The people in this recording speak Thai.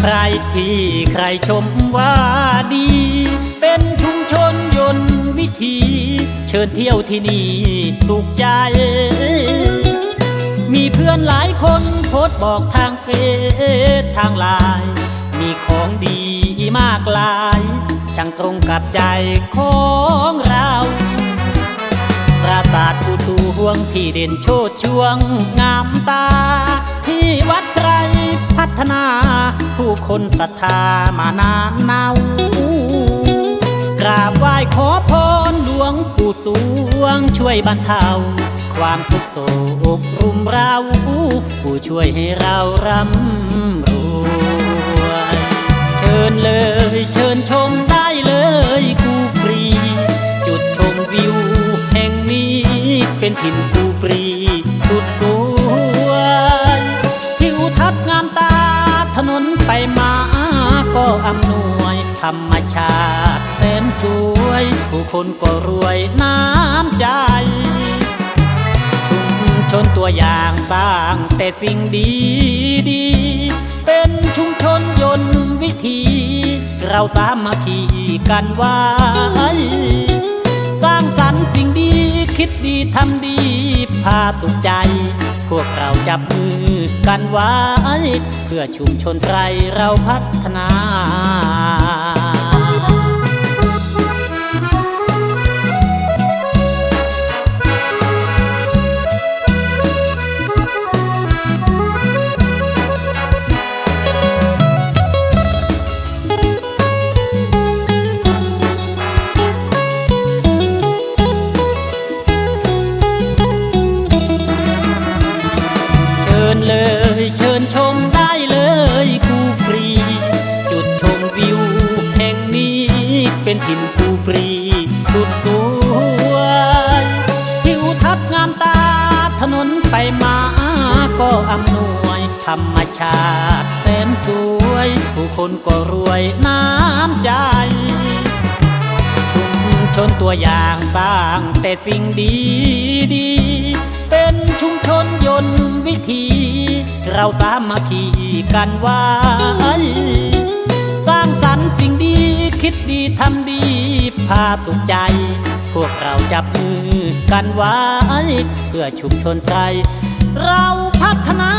ใครที่ใครชมว่าดี เป็นชุมชนยนต์วิถีเชิญเที่ยวที่นี่สุขใจ มีเพื่อนหลายคนโพสบอกทางเฟซทางไลน์มีของดีมากลาย ช่างตรงกับใจของเราปราสาทผู้สูห่วงที่เด่นโชดช่วงงาม คนศรัทธามานานเนากราบไหว้ขอพรหลวงปู่สวงช่วยบรรเทา ความทุกโศกรุมเราผู้ช่วยให้เราร่ำรวยเชิญเลยเชิญชมได้เลยกูฟรี จุดชมวิวแห่งนี้เป็นถิ่นกูปรีสุดส นนไปมาก็อำนวย ธรรมชาติแสนสวย ผู้คนก็รวยน้ำใจ ชุมชนตัวอย่างสร้างแต่สิ่งดีดี เป็นชุมชนยนต์วิถีเราสามัคคีกันไว้สร้างสรรค์สิ่งดีคิดดีทำดีพาสุขใจ วกเราจับมือกันไว้ เพื่อชุมชนไทยเราพัฒนา ญเลย เชิญชมได้เลยกูฟรี จุดชมวิวแห่งนี้เป็นถิ่นกูปรี สุดสวยทิวทัศน์งามตาถนนไปมาก็อำนวย ธรรมชาติแสนสวย ผู้คนก็รวยน้ำใจชุมชนตัวอย่างสร้างแต่สิ่งดีดี เป็นชุมชนยนต์วิถีเราสามัคคีกันไว้สร้างสรรค์สิ่งดีคิดดีทำดี พาสุขใจ พวกเราจับมือกันไว้เพื่อชุมชนไทย เราพัฒนา